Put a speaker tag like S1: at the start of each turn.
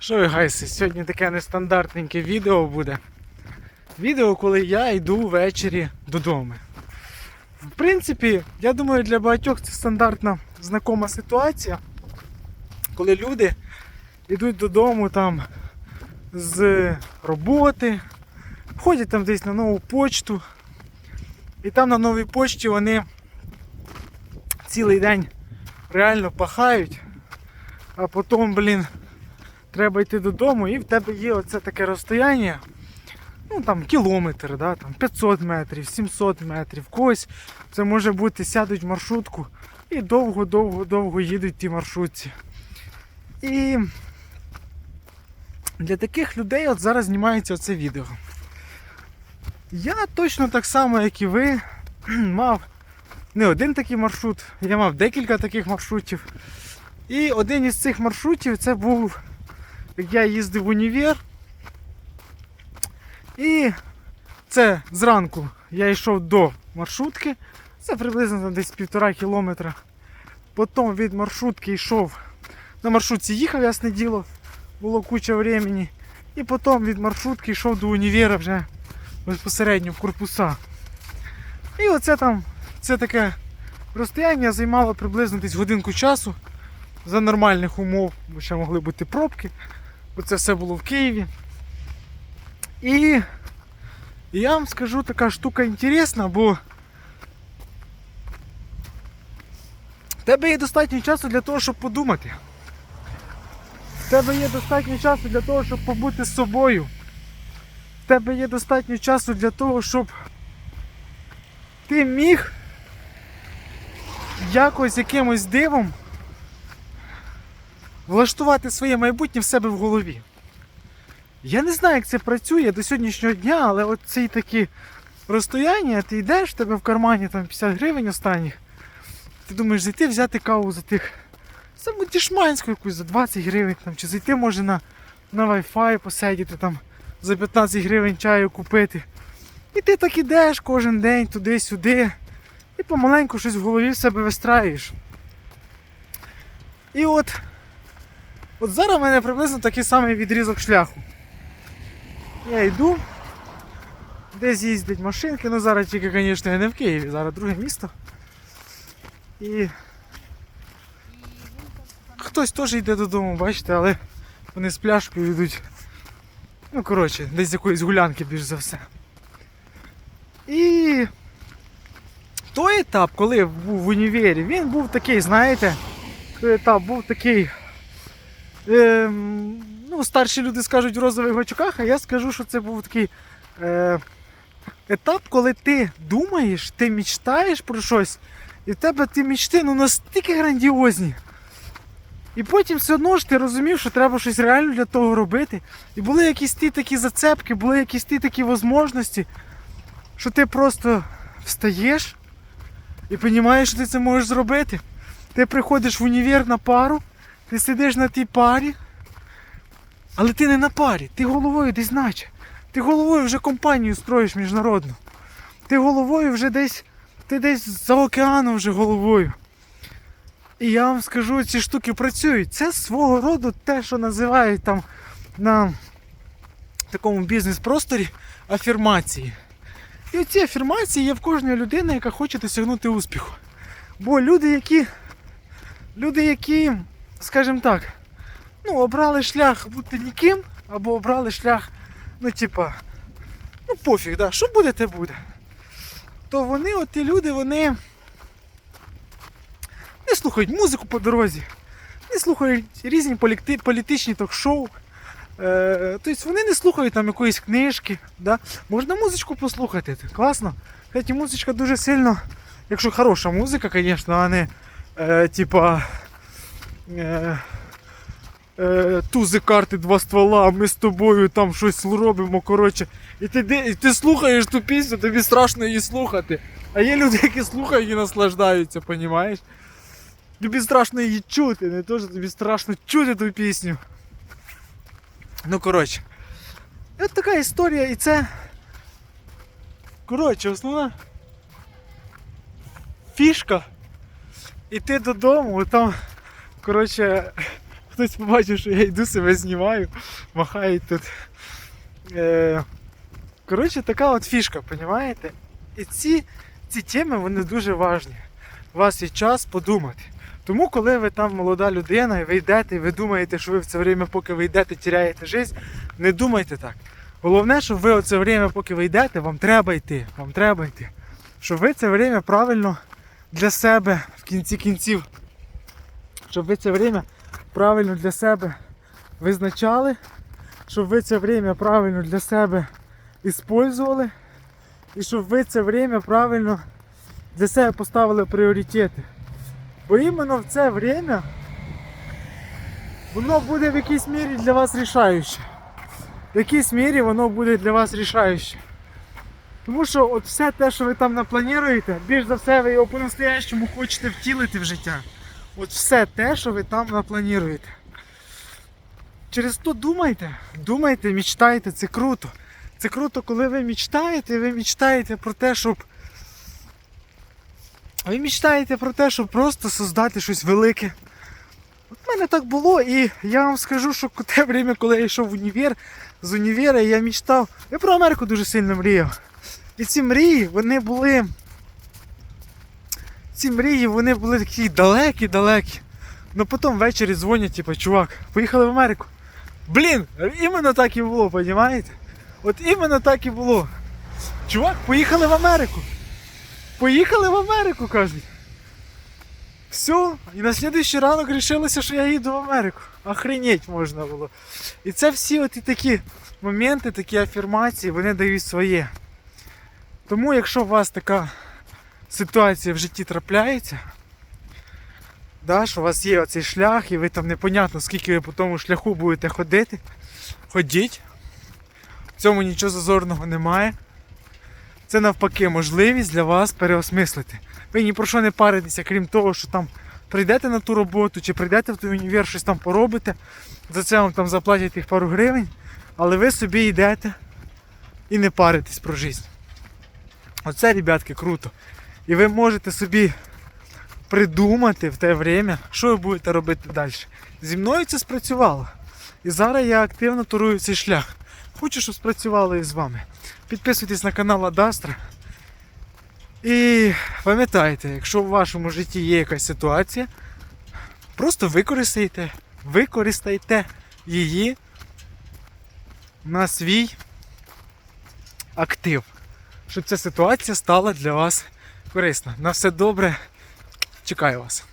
S1: Що ви гайси, сьогодні таке нестандартненьке відео буде. Відео, коли я йду ввечері додому. В принципі, я думаю, для багатьох це стандартна знакома ситуація, коли люди йдуть додому там з роботи, ходять там десь на нову почту, і там на новій почті вони цілий день реально пахають, а потім, блін, треба йти додому, і в тебе є оце таке розстояння. Ну там кілометр, да, там 500 метрів, 700 метрів, когось це може бути, сядуть в маршрутку і довго-довго-довго їдуть ті маршрутці. І для таких людей от зараз знімається оце відео. Я точно так само, як і ви, мав не один такий маршрут, я мав декілька таких маршрутів. І один із цих маршрутів це був, я їздив в універ. І це зранку я йшов до маршрутки. Це приблизно десь півтора кілометра. Потім від маршрутки йшов. На маршрутці їхав ясне діло, було куча времени. І потім від маршрутки йшов до універа вже безпосередньо в корпуса. І оце там, це таке розстояння займало приблизно десь годинку часу за нормальних умов, бо ще могли бути пробки. Це все було в Києві. І я вам скажу така штука інтересна, бо в тебе є достатньо часу для того, щоб подумати. В тебе є достатньо часу для того, щоб побути з собою. В тебе є достатньо часу для того, щоб ти міг якось якимось дивом влаштувати своє майбутнє в себе в голові. Я не знаю, як це працює до сьогоднішнього дня, але от такі розстояння, ти йдеш, в тебе в кармані там 50 гривень останніх. Ти думаєш, зайти взяти каву за тих саму дішманську якусь за 20 гривень, там, чи зайти може на, на Wi-Fi посидіти там за 15 гривень чаю купити. І ти так ідеш кожен день туди-сюди. І помаленьку щось в голові в себе вистраюєш. І от, от зараз в мене приблизно такий самий відрізок шляху. Я йду, десь їздять машинки, ну зараз тільки, звісно, я не в Києві, зараз друге місто. І хтось теж йде додому, бачите, але вони з пляшкою йдуть. Ну, коротше, десь з якоїсь гулянки більш за все. І той етап, коли був в універі, він був такий, знаєте, той етап був такий. Ем, ну, старші люди скажуть в розових очках, а я скажу, що це був такий е, етап, коли ти думаєш, ти мечтаєш про щось, і в тебе ті мечти ну, настільки грандіозні. І потім все одно ж ти розумів, що треба щось реально для того робити. І були якісь ті такі зацепки, були якісь ті такі можливості, що ти просто встаєш і розумієш, що ти це можеш зробити. Ти приходиш в універ на пару, ти сидиш на тій парі, але ти не на парі, ти головою десь наче. Ти головою вже компанію строїш міжнародну. Ти головою вже десь, ти десь за океаном вже головою. І я вам скажу, ці штуки працюють. Це свого роду те, що називають там на такому бізнес-просторі афірмації. І ці афірмації є в кожної людини, яка хоче досягнути успіху. Бо люди, які, люди, які, скажімо так, ну, обрали шлях бути ніким, або обрали шлях, ну, типа, ну пофіг, да, що буде, те буде. То вони, от ті люди, вони не слухають музику по дорозі, не слухають різні політи- політичні ток-шоу. Е, тобто вони не слухають там якоїсь книжки. Да? Можна музичку послухати, це класно. Кстати, музичка дуже сильно, якщо хороша музика, звісно, а не е, типа е, е, тузи карти, два ствола, ми з тобою там щось робимо. коротше. І ти, і ти слухаєш ту пісню, тобі страшно її слухати. А є люди, які слухають і наслаждаються, понімаєш? Тобі страшно її чути, не то, що тобі страшно чути ту пісню. Ну, коротше. От така історія, і це. Коротше, основна фішка. Іти додому, там, коротше, хтось побачив, що я йду себе знімаю, махають тут. Е, коротше, така от фішка, розумієте? І ці, ці теми вони дуже важні. У вас є час подумати. Тому, коли ви там молода людина і ви йдете, і ви думаєте, що ви в це время, поки ви йдете, тіряєте життя, не думайте так. Головне, щоб ви оце время, поки ви йдете, вам треба йти. Вам треба йти. Щоб ви це время правильно для себе в кінці кінців. Щоб ви це время правильно для себе визначали, щоб ви це время правильно для себе іспользували, і щоб ви це время правильно для себе поставили пріоритети. Бо іменно в це время воно буде в якійсь мірі для вас рішаюче. В якійсь мірі воно буде для вас рішаюче. Тому що от все те, що ви там наплануєте, більш за все ви його по-настоящему хочете втілити в життя. От все те, що ви там наплануєте. Через то думайте, думайте, мечтайте, це круто. Це круто, коли ви мечтаєте, ви мечтаєте про те, щоб. Ви мечтаєте про те, щоб просто создати щось велике. От в мене так було, і я вам скажу, що те время, коли я йшов в універ, з універа я мечтав. Я про Америку дуже сильно мріяв. І ці мрії, вони були. Ці мрії, вони були такі далекі-далекі. Ну потім ввечері дзвонять, типу, чувак, поїхали в Америку. Блін, іменно так і було, розумієте? От іменно так і було. Чувак, поїхали в Америку. Поїхали в Америку, кажуть. Все, і на слідуючий ранок вирішилося, що я їду в Америку. Охренеть можна було. І це всі от і такі моменти, такі афірмації, вони дають своє. Тому, якщо у вас така ситуація в житті трапляється, да, що у вас є оцей шлях, і ви там непонятно, скільки ви по тому шляху будете ходити, ходіть. В цьому нічого зазорного немає. Це навпаки можливість для вас переосмислити. Ви ні про що не паритеся, крім того, що там прийдете на ту роботу, чи прийдете в той універ, щось там поробите, за це вам там заплатять тих пару гривень, але ви собі йдете і не паритесь про життя. Оце, ребятки, круто. І ви можете собі придумати в те время, що ви будете робити далі. Зі мною це спрацювало. І зараз я активно турую цей шлях. Хочу, щоб спрацювало і з вами. Підписуйтесь на канал Адастра. І пам'ятайте, якщо в вашому житті є якась ситуація, просто використайте, використайте її на свій актив, щоб ця ситуація стала для вас корисна. На все добре. Чекаю вас.